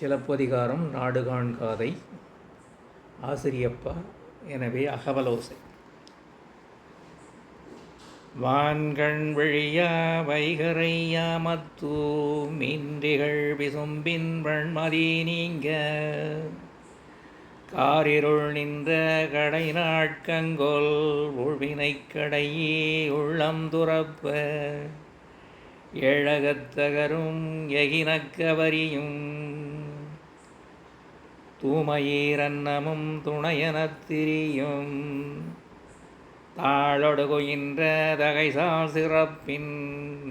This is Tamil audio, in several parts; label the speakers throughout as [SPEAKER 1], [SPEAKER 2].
[SPEAKER 1] சிலப்பதிகாரம் நாடுகாண்காதை ஆசிரியப்பா எனவே அகவலோசை. வான்கண் விழியா வைகரையா மத்தூ மின்றிகள் விசும்பின் வண்மதி நீங்க. காரிருள் நின்ற கடை நாட்கங்கொல் உழ்வினைக் கடையே உள்ளம் துறப்ப. ஏழகத்தகரும் எகினக்கவரியும் தூமயீரன்னமும் துணையனத்திரியும் தாளொடுகுகின்ற தகைசால் சிறப்பின்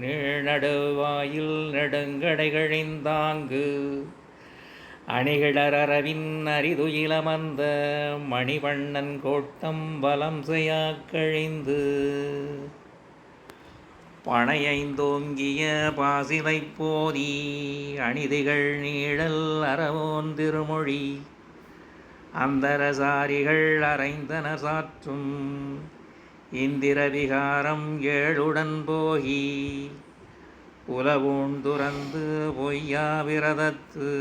[SPEAKER 1] நீழ்நடுவாயில் நெடுங்கடைகளிந்தாங்கு அணிகிளரவின் அரிதுயிலமர்ந்த மணிவண்ணன் கோட்டம் வலம் செய்யாக் கழிந்து. பனையைந்தோங்கிய பாசிலை போதி அணிதிகள் நீழல் அறவோன் திருமொழி. அந்தரசாரிகள் அரைந்தனர் சாற்றும் இந்திர விகாரம் ஏழுடன் போகி. உலவூண்டுறந்து பொய்யா விரதத்து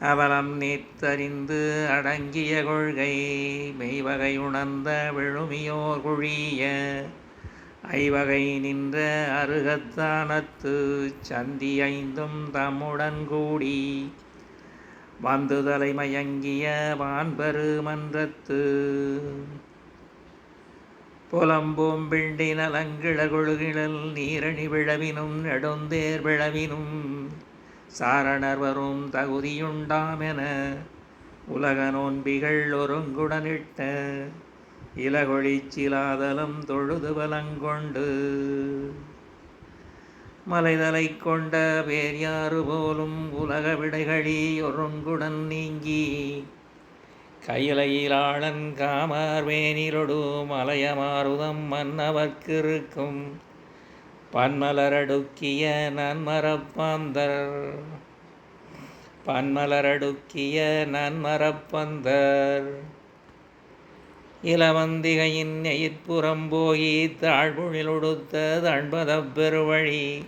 [SPEAKER 1] அவலம் நீத்தறிந்து அடங்கிய கொள்கை மெய்வகை உணர்ந்த விழுமியோர் குழிய ஐவகை நின்ற அருகத்தானத்து சந்தி ஐந்தும் தம்முடன் கூடி வந்து தலைமயங்கிய வான்பரு மன்றத்து. புலம்பும் பிண்டி நலங்கிழ கொழுகிழல் நீரணி விழவினும் நெடுந்தேர் விழவினும் சாரணர் வரும் தகுதியுண்டாமென உலக நோன்பிகள் ஒருங்குடனிட்ட இலகொழிச்சிலாதலம் தொழுது வலங்கொண்டு மலைதலை கொண்ட பேர்யாறு போலும் உலக விடைகளி ஒருங்குடன் நீங்கி கையிலையிலாளன் காமர்வேனிலொடு மலையமாருதம் மன்னவர்க்கிருக்கும் பன்மலரடுக்கிய நன்மரப்பாந்தர் பன்மலரடுக்கிய நன்மரப்பந்தர். இளவந்திகையின் எயிற்புறம் போகி தாழ்வுழிலொடுத்த தண்பதப் பெருவழி.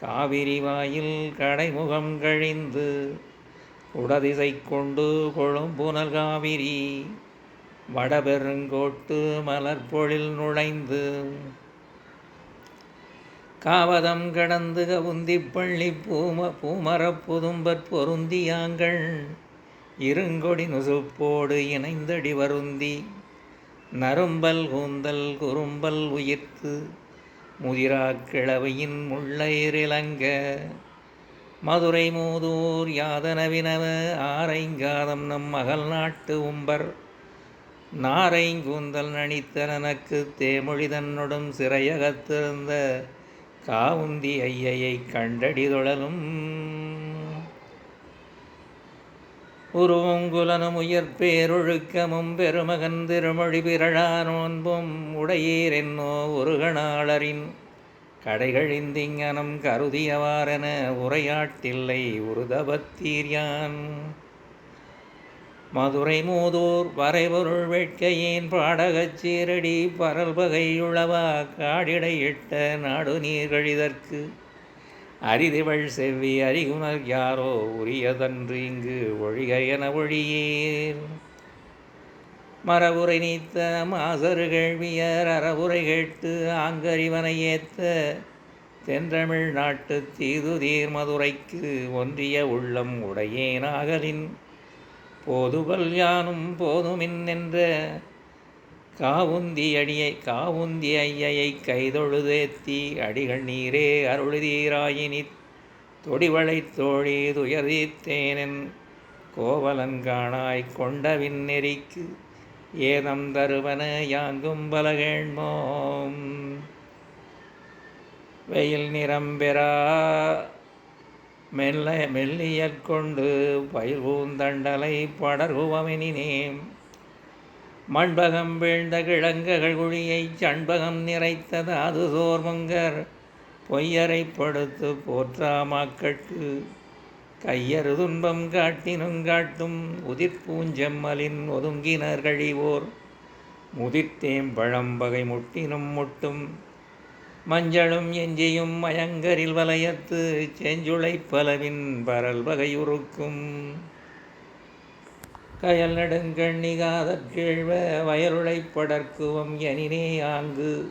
[SPEAKER 1] காவிரி வாயில் கடைமுகம் கழிந்து உடதிசை கொண்டு கொழும்புனல் காவிரி வடபெருங்கோட்டு மலர்பொழில் நுழைந்து காவதம் கடந்து கவுந்தி பள்ளி பூம பூமரப் புதும்பற் பொருந்தியாங்கள். இருங்கொடி நுசுப்போடு இணைந்தடி வருந்தி நரும்பல் கூந்தல் குறும்பல் உயிர்த்து முதிரா கிழவையின் முள்ளையிரிலங்க. மதுரை மூதூர் யாதனவினவ ஆரைங்காதம் நம் மகள் நாட்டு உம்பர். நாரைங்கூந்தல் நனித்தனக்கு தேமொழி தன்னொடும் சிறையகத்திருந்த காவுந்தி ஐயையை கண்டடி தொழலும். உருவங்குலனும் உயர்பேரொழுக்கமும் பெருமகன் திருமொழி பிறழா நோன்பும் உடையீர் என்னோ கடைகளின் கடைகளிந்திங்கனம் கருதியவாறென உரையாட்டில்லை உருதபத்தீர்யான். மதுரை மூதூர் வரைபொருள் வேட்கையின் பாடகச் சீரடி பரல்பகையுளவா காடிடையிட்ட நாடு நீர்கழிதற்கு அரிதிவள் செவ்வி அறிகுணர் யாரோ உரியதன்று இங்கு ஒழிக என ஒழியேர். மரபுரை நீத்த மாசரு கேள்வியர் அறவுரை கேட்டு ஆங்கறிவனை ஏத்த தென்றமிழ் நாட்டு தீதுதீர் மதுரைக்கு ஒன்றிய உள்ளம் உடையேனாகலின் போதுபல் யானும் போதுமின் என்ற காவுந்தி அடியை காவுந்தி ஐயையை கைதொழுதேத்தி அடிகள் நீரே அருளுதீராயினி தொடிவளை தோழி துயர்தீத்தேனென் கோவலன்காணாய் கொண்டவின் நெறிக்கு ஏதம் தருவன யாங்கும் பலகேண்மோம். வெயில் நிரம்பெறா மெல்ல மெல்லியற் கொண்டு பயிர் பூந்தண்டலை படர்குவமெனினேம் மண்பகம் வீழ்ந்த கிழங்ககள் குழியைச் சண்பகம் நிறைத்தது அது சோர்மங்கர். பொய்யரை படுத்து போற்றாமாக்கட்கு கையறு துன்பம் காட்டினும் காட்டும் உதிர்பூஞ்செம்மலின் ஒதுங்கினர் கழிவோர். முதிர்த்தேம் பழம்பகை முட்டினும் முட்டும். மஞ்சளும் எஞ்சியும் மயங்கரில் வலயத்து செஞ்சுளை பலவின் பரல் வகையுறுக்கும். கயல் நெடுங்கண்ணிகாதற் கேழ்வ வயலுளை படர்க்குவம் எனினே ஆங்கு.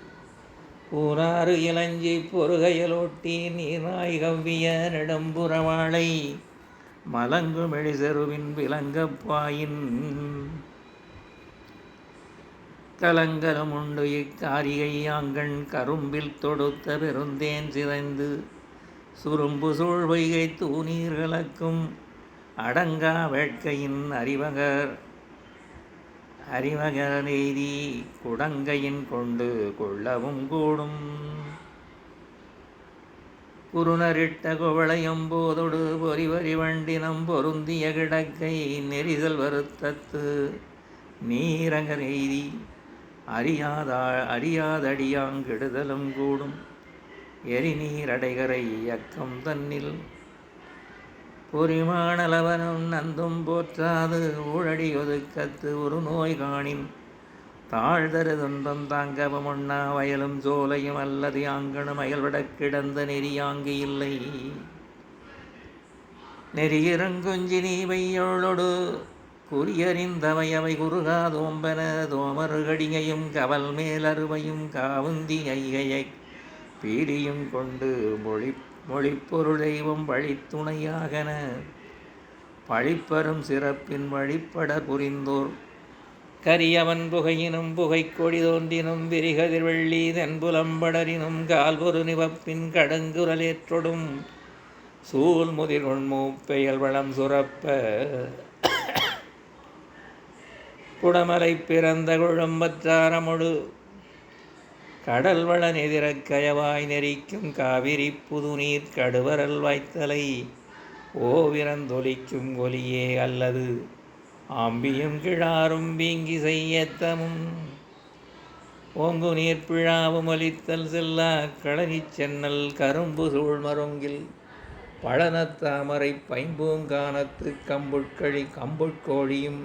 [SPEAKER 1] ஊனாறு இளஞ்சி பொறுகையலோட்டி நீராய் கவ்விய நெடும்புறவாளை மலங்கு மெழிசெருவின் விலங்கப்பாயின் கலங்கலம் உண்டு இக்காரிகை கரும்பில் தொடுத்த பெருந்தேன் சிதைந்து. சுரும்பு சூழ்வைகை பொய்கை கலக்கும். அடங்கா வேட்கையின் அறிவகர். அறிவகர நெய்தி குடங்கையின் கொண்டு கொள்ளவும் கூடும். குருணரிட்ட குவளையும் போதொடு பொறிவரி வண்டினம் பொருந்திய கிடக்கை நெரிதல் வருத்தத்து. நீரகர் எய்தி அறியாதா அறியாதடியாங்கெடுதலும் கூடும். எரிநீரடைகரை இயக்கம் தன்னில் பொறிமானலவனும் நந்தும் போற்றாது ஊழடி ஒதுக்கத்து ஒரு நோய் காணின். தாழ்தரு துன்பம் தாங்கவும் உண்ணா வயலும் சோலையும் அல்லது யாங்கனும் அயல்விடக் கிடந்த நெறியாங்கு இல்லை. நெறியிறங்குஞ்சி நீ வையோளொடு குறியறிந்தவையவை குறுகாதோம்பன தோமருகடியையும் கவல் மேலருவையும் காவுந்தி ஐகையை பீலியும் கொண்டு மொழி மொழிப்பொருள் தெய்வம் வழித்துணையாகன பழிப்பரும் சிறப்பின் வழிப்பட புரிந்தோர். கரியவன் புகையினும் புகை கொடி தோன்றினும் விரிகதிர் வெள்ளி தென்புலம்படரினும் கால்பொரு நிவப்பின் கடங்குரலேற்றொடும் சூல் முதிர் உண்மூப்பெயல் வளம் சுரப்ப குடமலை பிறந்த குழம்பற்றாரமொடு கடல் வள எதிரக் கயவாய் நெறிக்கும் காவிரி புதுநீர் கடுவரல் வாய்த்தலை. ஓவிரந்தொலிக்கும் ஒலியே அல்லது ஆம்பியும் கிழாரும் வீங்கி செய்யத்தமும். ஓங்கு நீர் பிழாவும் ஒலித்தல் செல்லா கழனிச் சென்னல் கரும்பு சூழ்மருங்கில் பழனத்தாமரை பைம்பூங்கானத்து கம்புட்கழி கம்புட்கோழியும்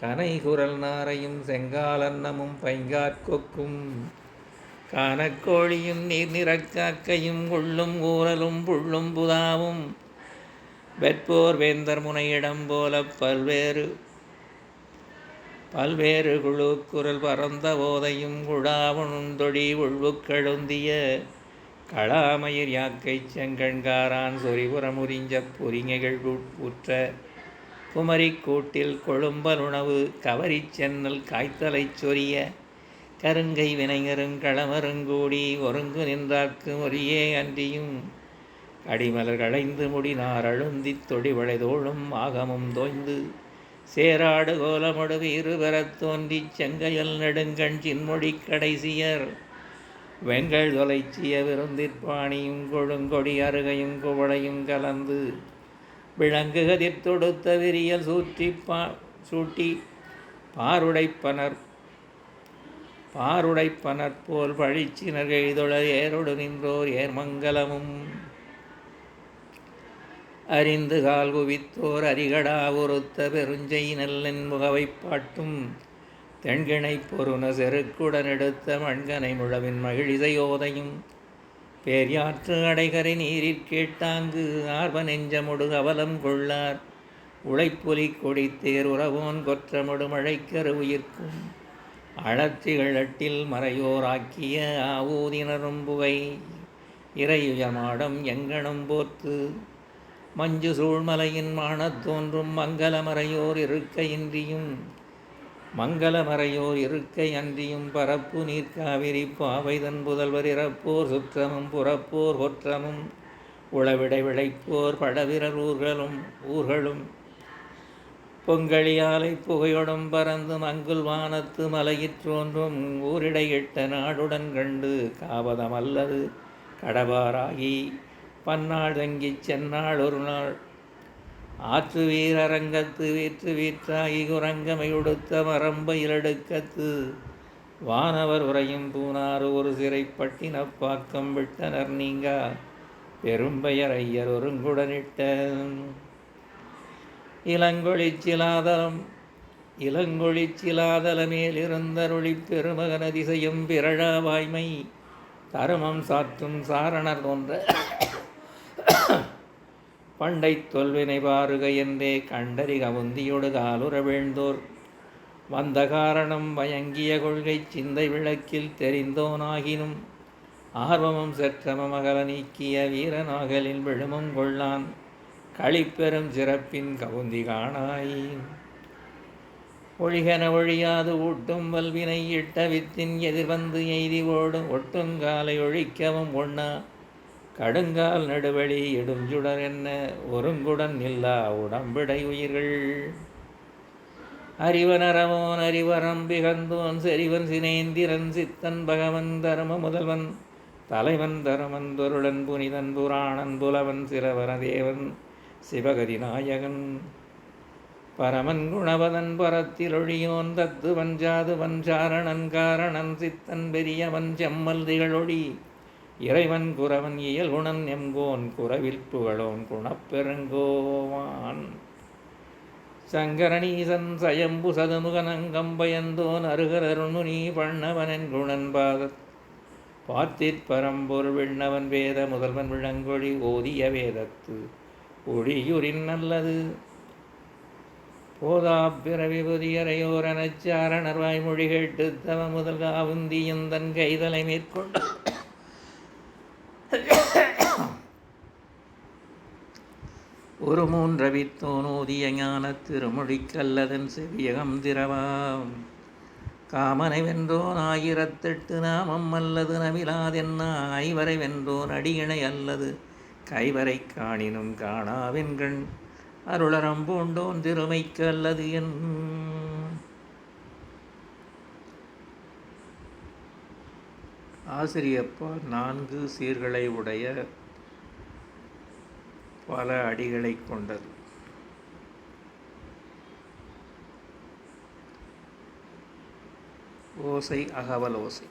[SPEAKER 1] கனை குரல் நாரையும் செங்காலன்னமும் பைங்காற்கொக்கும் கானக்கோழியும் நீர் நிறக்காக்கையும் உள்ளும் ஊரலும் புள்ளும் புதாவும் வெற்போர் வேந்தர் முனையிடம் போல பல்வேறு பல்வேறு குழு குரல் பரந்த போதையும் குழாவுணுந்தொடி உள்வுக்கழுந்திய களாமயிர் யாக்கை செங்கண்காரான் சொரிபுறமுறிஞ்ச பொறிஞைகள் உற்ற குமரிக் கூட்டில் கொழும்பலுணவு கவரிச் சென்னல் காய்த்தலைச் சொரிய கருங்கை வினைஞரும் களமருங்கூடி ஒருங்கு நின்றாக்கு ஒரியே அன்றியும். அடிமலர் களைந்து முடினார் அழுந்தித் தொடிவளைதோளும் ஆகமும் தோய்ந்து. சேராடு கோலமொடு வீறு பெறத் தோன்றிச் செங்கையல் நெடுங்கண் சின்மொழி கடைசியர். வெங்கல் தொலைச்சிய விருந்திற்பாணியும் கொழுங்கொடி அருகையும் குவளையும் கலந்து. விளங்குகதிர் தொடுத்த விரியல் சூற்றி பா சூட்டி. பாருடைப்பனர் பாருடைப்பனர் போல் பழிச்சினர் எய்தொழ ஏரொடு நின்றோர் ஏர்மங்கலமும் அறிந்து கால் குவித்தோர் அரிகடா ஒருத்த பெருஞ்சை நல்லன் முகவைப் பாட்டும். தென்கிணை பொருண செருக்குடன் எடுத்த மண்கனை முழவின் மகிழிசையோதையும் பேரியாற்று அடைகரை நீரிற் கேட்டாங்கு ஆர்வ நெஞ்சமுடு அவலம் கொள்ளார். உழைப்பொலி கொடித்தேர் உறவோன் கொற்றமொடு மழைக்கரு உயிர்க்கும். அழத்திகழட்டில் மறையோராக்கிய ஆவூதினரும் புகை இறையுயமாடம் எங்கனும் போத்து மஞ்சு சூழ்மலையின் மானத் தோன்றும் மங்களமறையோர் இருக்கையின்றியும் மங்களமறையோர் இருக்கை அன்றியும் பரப்பு நீர்க்காவிரி பாவைதன் புதல்வர் இறப்போர் சுற்றமும் புறப்போர் ஒற்றமும் உளவிடை விளைப்போர் படவிரர் ஊர்களும் ஊர்களும். பொங்கழியாலை புகையொடும் பறந்து மங்குல் வானத்து மலையிற் தோன்றும். ஊரிடையிட்ட நாடுடன் கண்டு காவதம் அல்லது கடவாராகி பன்னாள் தங்கிச் சென்னாள் ஒரு நாள். ஆற்று வீரரங்கத்து வீற்று வீற்றாகி குரங்கமையுடுத்த மரம்பயிலடுக்கத்து வானவர் உரையும் பூனாறு ஒரு சிறைப்பட்டின பாக்கம் விட்டனர் நீங்கா. பெரும்பெயர் ஐயர் ஒருங்குடனிட்ட இளங்கொழிச்சிலாதலம். இளங்கொழிச்சிலாதலமேலிருந்தருளி மேலிருந்தருளி பெருமகன் அதிசயம் பிறழா வாய்மை தருமம் சாற்றும் சாரணர் தோன்ற. பண்டை தொல்வினை பாருக என்றே கண்டறி கவுந்தியொடு காலுற வீழ்ந்தோர் வந்த காரணம் வயங்கிய கொள்கை சிந்தை விளக்கில் தெரிந்தோனாகினும் ஆர்வமும் செற்றமம் அகல நீக்கிய வீரநாகலில் விழுமும் கொள்ளான். களிப்பெரும் சிறப்பின் கவுந்தி காணாய் ஒழிகன ஒழியாது ஊட்டும் வல்வினை இட்ட வித்தின் எதிர்வந்து எய்தி ஓடும் ஒட்டுங்காலை ஒழிக்கவும் ஒண்ணா. கடுங்கால் நடுவழி இடுஞ்சுடர் என்ன? ஒருங்குடன் இல்லா உடம்பிடை உயிர்கள். அறிவனரவோன் அறிவரம் பிகந்தோன் செறிவன் சினேந்திரன் சித்தன் பகவன் தரும முதல்வன். தலைவன் தருமன் தொருளன் புனிதன் புராணன் புலவன் சிரவர தேவன். சிவகதி நாயகன். பரமன் குணவதன் பரத்திலொழியோன் தத்து வஞ்சாது வஞ்சாரணன் காரணன் சித்தன் பெரியவன் செம்மல் திகழொழி இறைவன் குறவன் இயல்குணன் எம்கோன் குறவில் புகழோன் குணப்பெருங்கோவான். சங்கரணீசன் சயம்பு சதுமுகனங்கம்பயந்தோன் அருகரருணி பண்ணவனன் குணன் பாதத் பார்த்திற் பரம்பொருள் விண்ணவன் வேத முதல்வன் விளங்கொழி ஓதிய வேதத்து. ஒழியுரின் நல்லது. போதா பிறவி புதியரையோர் அனச்சாரணர் வாய்மொழி கேட்டு தவ முதல் காவுந்தியும் தன் கைதலை மேற்கொண்டு ஒரு மூன்றவித்தோனோதிய ஞான திருமொழிக்கல்லதன் செவியகம் திரவாம். காமனை வென்றோன் ஆயிரத்தெட்டு நாமம் அல்லது நவிலாதென்ன ஐவரை வென்றோன் அடியிணை அல்லது கைவரை காணினும் காணாவென்கண் அருளறம் பூண்டோன் திருமைக்கு அல்லது என் ஆசிரியப்பா நான்கு சீர்களை உடைய பல அடிகளை கொண்டது. ஓசை அகவல் ஓசை.